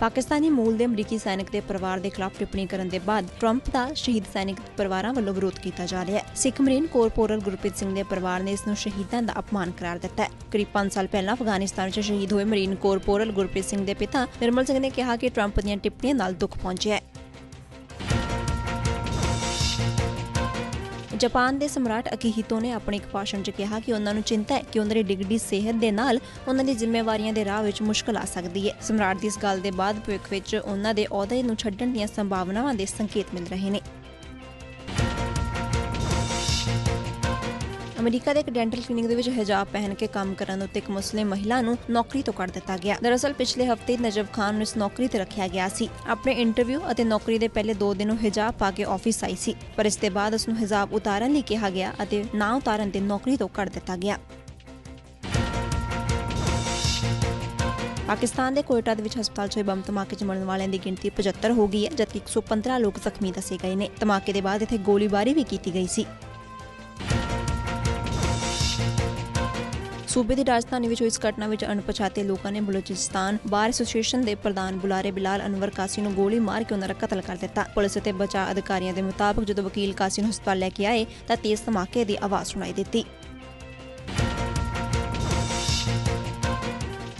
ਪਾਕਿਸਤਾਨੀ ਮੂਲ ਦੇ ਅਮਰੀਕੀ ਸੈਨਿਕ ਦੇ ਪਰਿਵਾਰ ਦੇ ਖਿਲਾਫ ਟਿੱਪਣੀ ਕਰਨ ਦੇ ਬਾਅਦ ਟਰੰਪ ਦਾ ਸ਼ਹੀਦ ਸੈਨਿਕ ਪਰਿਵਾਰਾਂ ਵੱਲੋਂ ਵਿਰੋਧ ਕੀਤਾ ਜਾ ਰਿਹਾ ਹੈ। ਸਿੱਖ ਮਰੀਨ ਕੋਰਪੋਰਲ ਗੁਰਪ੍ਰੀਤ ਸਿੰਘ ਦੇ ਪਰਿਵਾਰ ਨੇ ਇਸ ਨੂੰ ਸ਼ਹੀਦਾਂ ਦਾ ਅਪਮਾਨ ਕਰਾਰ ਦਿੱਤਾ ਹੈ। ਕਰੀਬ 5 ਸਾਲ ਪਹਿਲਾਂ ਅਫਗਾਨਿਸਤਾਨ ਚ ਸ਼ਹੀਦ ਹੋਏ ਮਰੀਨ ਕੋਰਪੋਰਲ ਗੁਰਪ੍ਰੀਤ ਸਿੰਘ ਦੇ ਪਿਤਾ ਨਿਰਮਲ ਸਿੰਘ ਨੇ ਕਿਹਾ ਕਿ ਟਰੰਪ ਦੀਆਂ ਟਿੱਪਣੀਆਂ ਨਾਲ ਦੁੱਖ ਪਹੁੰਚਿਆ ਹੈ। ਜਾਪਾਨ ਦੇ ਸਮਰਾਟ ਅਕੀਹਿਤੋ ਨੇ ਆਪਣੇ ਇੱਕ ਭਾਸ਼ਣ 'ਚ ਕਿਹਾ ਕਿ ਉਹਨਾਂ ਨੂੰ ਚਿੰਤਾ ਹੈ ਕਿ ਉਹਨਾਂ ਦੀ ਡਿਗਰੀ ਸਿਹਤ ਦੇ ਨਾਲ ਉਹਨਾਂ ਦੀ ਜ਼ਿੰਮੇਵਾਰੀਆਂ ਦੇ ਰਾਹ ਵਿੱਚ ਮੁਸ਼ਕਲ ਆ ਸਕਦੀ ਹੈ। ਸਮਰਾਟ ਦੀ ਇਸ ਗੱਲ ਦੇ ਬਾਅਦ ਭਵਿੱਖ ਵਿੱਚ ਉਹਨਾਂ ਦੇ ਅਹੁਦੇ ਨੂੰ ਛੱਡਣ ਦੀਆਂ ਸੰਭਾਵਨਾਵਾਂ ਦੇ ਸੰਕੇਤ ਮਿਲ ਰਹੇ ਨੇ। ਅਮਰੀਕਾ ਦੇ ਇੱਕ ਡੈਂਟਲ ਕਲੀਨਿਕ ਦੇ ਵਿੱਚ ਹਿਜਾਬ ਪਹਿਨ ਕੇ ਕੰਮ ਕਰਨ ਉੱਤੇ ਇੱਕ ਮੁਸਲਿਮ ਮਹਿਲਾ ਨੂੰ ਨੌਕਰੀ ਤੋਂ ਕੱਢ ਦਿੱਤਾ ਗਿਆ। ਦਰਅਸਲ, ਪਿਛਲੇ ਹਫ਼ਤੇ ਨਜਬ ਖਾਨ ਨੂੰ ਇਸ ਨੌਕਰੀ ਤੇ ਰੱਖਿਆ ਗਿਆ ਸੀ। ਆਪਣੇ ਇੰਟਰਵਿਊ ਅਤੇ ਨੌਕਰੀ ਦੇ ਪਹਿਲੇ 2 ਦਿਨ ਉਹ ਹਿਜਾਬ ਪਾ ਕੇ ਆਫਿਸ ਆਈ ਸੀ, ਪਰ ਇਸ ਦੇ ਬਾਅਦ ਉਸ ਨੂੰ ਹਿਜਾਬ ਉਤਾਰਨ ਲਈ ਕਿਹਾ ਗਿਆ ਅਤੇ ਨਾ ਉਤਾਰਨ ਤੇ ਨੌਕਰੀ ਤੋਂ ਕੱਢ ਦਿੱਤਾ ਗਿਆ। ਪਾਕਿਸਤਾਨ ਦੇ ਕੋਇਟਾ ਦੇ ਵਿੱਚ ਹਸਪਤਾਲ 'ਚ ਹੋਏ ਬੰਬ ਧਮਾਕੇ 'ਚ ਮਰਨ ਵਾਲਿਆਂ ਦੀ ਗਿਣਤੀ 75 ਹੋ ਗਈ ਹੈ, ਜਦਕਿ 115 ਲੋਕ ਜ਼ਖਮੀ ਦੱਸੇ ਗਏ ਨੇ। ਧਮਾਕੇ ਦੇ ਬਾਅਦ ਇੱਥੇ ਗੋਲੀਬਾਰੀ ਵੀ ਕੀਤੀ ਗਈ ਸੀ। ਸੂਬੇ ਦੀ ਰਾਜਧਾਨੀ ਵਿੱਚ ਹੋਈ ਇਸ ਘਟਨਾ ਵਿੱਚ ਅਣਪਛਾਤੇ ਲੋਕਾਂ ਨੇ ਬਲੋਚਿਸਤਾਨ ਬਾਰ ਐਸੋਸੀਏਸ਼ਨ ਦੇ ਪ੍ਰਧਾਨ ਬੁਲਾਰੇ ਬਿਲਾਲ ਅਨਵਰ ਕਾਸੀ ਨੂੰ ਗੋਲੀ ਮਾਰ ਕੇ ਉਹਨਾਂ ਦਾ ਕਤਲ ਕਰ ਦਿੱਤਾ। ਪੁਲਿਸ ਅਤੇ ਬਚਾਅ ਅਧਿਕਾਰੀਆਂ ਦੇ ਮੁਤਾਬਕ ਜਦੋਂ ਵਕੀਲ ਕਾਸੀ ਨੂੰ ਹਸਪਤਾਲ ਲੈ ਕੇ ਆਏ ਤਾਂ ਤੇਜ਼ ਧਮਾਕੇ ਦੀ ਆਵਾਜ਼ ਸੁਣਾਈ ਦਿੱਤੀ।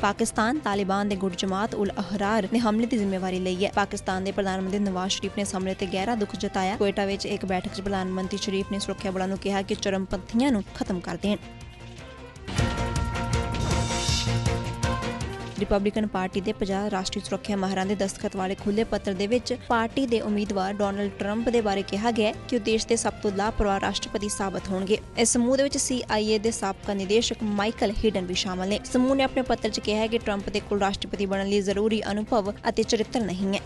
ਪਾਕਿਸਤਾਨ ਤਾਲਿਬਾਨ ਦੇ ਗੁੱਟ ਜਮਾਤ ਉਲ ਅਹਰਾਰ ਨੇ ਹਮਲੇ ਦੀ ਜ਼ਿੰਮੇਵਾਰੀ ਲਈ ਹੈ। ਪਾਕਿਸਤਾਨ ਦੇ ਪ੍ਰਧਾਨ ਮੰਤਰੀ ਨਵਾਜ਼ ਸ਼ਰੀਫ ਨੇ ਹਮਲੇ ਤੇ ਗਹਿਰਾ ਦੁੱਖ ਜਤਾਇਆ। ਕੋਇਟਾ ਵਿੱਚ ਇੱਕ ਬੈਠਕ 'ਚ ਪ੍ਰਧਾਨ ਮੰਤਰੀ ਸ਼ਰੀਫ ਨੇ ਸੁਰੱਖਿਆ ਬਲਾਂ ਨੂੰ ਕਿਹਾ ਕਿ ਚਰਮਪੰਥੀਆਂ ਨੂੰ ਖਤਮ ਕਰ ਦੇਣ। ਰਿਪਬਲਿਕਨ ਪਾਰਟੀ ਦੇ 50 ਰਾਸ਼ਟਰੀ ਸੁਰੱਖਿਆ ਮਾਹਰਾਂ ਦੇ ਦਸਤਖਤ ਵਾਲੇ ਖੁੱਲੇ ਪੱਤਰ ਦੇ ਵਿੱਚ ਪਾਰਟੀ ਦੇ ਉਮੀਦਵਾਰ ਡੋਨਲਡ ਟਰੰਪ ਦੇ ਬਾਰੇ ਕਿਹਾ ਗਿਆ ਕਿ ਉਹ ਦੇਸ਼ ਦੇ ਸਭ ਤੋਂ ਲਾਭਪ੍ਰਵਾਹ ਰਾਸ਼ਟਰਪਤੀ ਸਾਬਤ ਹੋਣਗੇ। ਇਸ ਸਮੂਹ ਦੇ ਵਿੱਚ CIA ਦੇ ਸਾਬਕਾ ਨਿਦੇਸ਼ਕ ਮਾਈਕਲ ਹੀਡਨ ਵੀ ਸ਼ਾਮਲ ਨੇ। ਸਮੂਹ ਨੇ ਆਪਣੇ ਪੱਤਰ 'ਚ ਕਿਹਾ ਹੈ ਕਿ ਟਰੰਪ ਦੇ ਕੋਲ ਰਾਸ਼ਟਰਪਤੀ ਬਣਨ ਲਈ ਜ਼ਰੂਰੀ ਅਨੁਭਵ ਅਤੇ ਚਰਿੱਤਰ ਨਹੀਂ ਹੈ।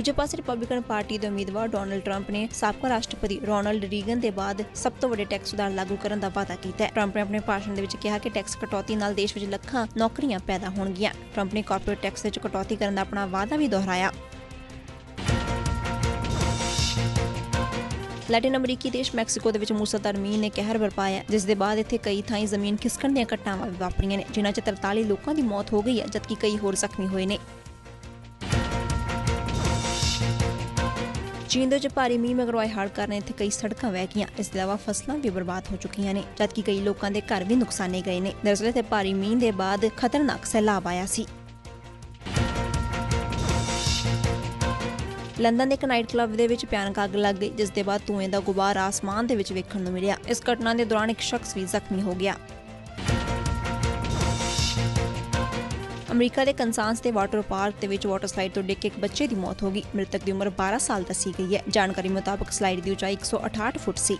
ਦੂਜੇ ਪਾਸੇ ਰਿਪਬਲਿਕਨ ਪਾਰਟੀ ਦੇ ਉਮੀਦਵਾਰ ਡੋਨਲਡ ਟਰੰਪ ਨੇ ਸਾਬਕਾ ਰਾਸ਼ਟਰਪਤੀ ਰੋਨਾਲਡ ਰੀਗਨ ਦੇ ਬਾਅਦ ਸਭ ਤੋਂ ਵੱਡੇ ਟੈਕਸ ਸੁਧਾਰ ਲਾਗੂ ਕਰਨ ਦਾ ਵਾਅਦਾ ਕੀਤਾ ਹੈ। ਟਰੰਪ ਨੇ ਆਪਣੇ ਭਾਸ਼ਣ ਦੇ ਵਿੱਚ ਕਿਹਾ ਕਿ ਟੈਕਸ ਕਟੌਤੀ ਨਾਲ ਦੇਸ਼ ਵਿੱਚ ਲੱਖਾਂ ਨੌਕਰੀਆਂ ਪੈਦਾ ਹੋਣਗੀਆਂ। ਟਰੰਪ ਨੇ ਕਾਰਪੋਰੇਟ ਟੈਕਸ ਵਿੱਚ ਕਟੌਤੀ ਕਰਨ ਦਾ ਆਪਣਾ ਵਾਅਦਾ ਵੀ ਦੁਹਰਾਇਆ। ਲੈਟਿਨ ਅਮਰੀਕੀ ਦੇਸ਼ ਮੈਕਸੀਕੋ ਦੇ ਵਿੱਚ ਮੂਸਲਾਧਾਰ ਮੀਂਹ ਨੇ ਕਹਿਰ ਵਰਪਾਇਆ ਜਿਸ ਦੇ ਬਾਅਦ ਇੱਥੇ ਕਈ ਥਾਈਂ ਜ਼ਮੀਨ ਖਿਸਕਣ ਦੀਆਂ ਘਟਨਾਵਾਂ ਵੀ ਵਾਪਰੀਆਂ ਨੇ, ਜਿਨ੍ਹਾਂ 'ਚ 43 ਲੋਕਾਂ ਦੀ ਮੌਤ ਹੋ ਗਈ ਹੈ, ਜਦਕਿ ਕਈ ਹੋਰ ਜ਼ਖਮੀ ਹੋਏ ਨੇ। ਚੀਨ ਦੇ ਵਿੱਚ ਭਾਰੀ ਮੀਂਹ ਮਗਰ ਆਏ ਹੜ੍ਹ ਕਾਰਨ ਇੱਥੇ ਕਈ ਸੜਕਾਂ ਵਹਿ ਗਈਆਂ। ਇਸ ਦੇ ਇਲਾਵਾ ਫਸਲਾਂ ਵੀ ਬਰਬਾਦ ਹੋ ਚੁੱਕੀਆਂ ਨੇ। ਜਦਕਿ ਕਈ ਲੋਕਾਂ ਦੇ ਘਰ ਵੀ ਨੁਕਸਾਨੇ ਗਏ ਨੇ। ਦਰਅਸਲ ਇੱਥੇ ਭਾਰੀ ਮੀਂਹ ਦੇ ਬਾਅਦ ਖਤਰਨਾਕ ਸੈਲਾਬ ਆਇਆ ਸੀ। ਲੰਡਨ ਦੇ ਇੱਕ ਨਾਈਟ ਕਲੱਬ ਦੇ ਵਿੱਚ ਭਿਆਨਕ ਅੱਗ ਲੱਗ ਗਈ, ਜਿਸ ਦੇ ਬਾਅਦ ਧੂਏ ਦਾ ਗੁਬਾਰ ਆਸਮਾਨ ਦੇ ਵਿੱਚ ਵੇਖਣ ਨੂੰ ਮਿਲਿਆ। ਇਸ ਘਟਨਾ ਦੇ ਦੌਰਾਨ ਇੱਕ ਸ਼ਖਸ ਵੀ ਜ਼ਖਮੀ ਹੋ ਗਿਆ। ਅਮਰੀਕਾ ਦੇ ਕੰਸਾਂਸ ਦੇ ਵਾਟਰ ਪਾਰਕ ਦੇ ਵਿੱਚ ਵਾਟਰ ਸਲਾਈਡ ਤੋਂ ਡਿੱਗ ਕੇ ਇੱਕ ਬੱਚੇ ਦੀ ਮੌਤ ਹੋ ਗਈ। ਮ੍ਰਿਤਕ ਦੀ ਉਮਰ 12 ਸਾਲ ਦੱਸੀ ਗਈ ਹੈ। ਜਾਣਕਾਰੀ ਮੁਤਾਬਕ ਸਲਾਈਡ ਦੀ ਉਚਾਈ 168 ਫੁੱਟ ਸੀ।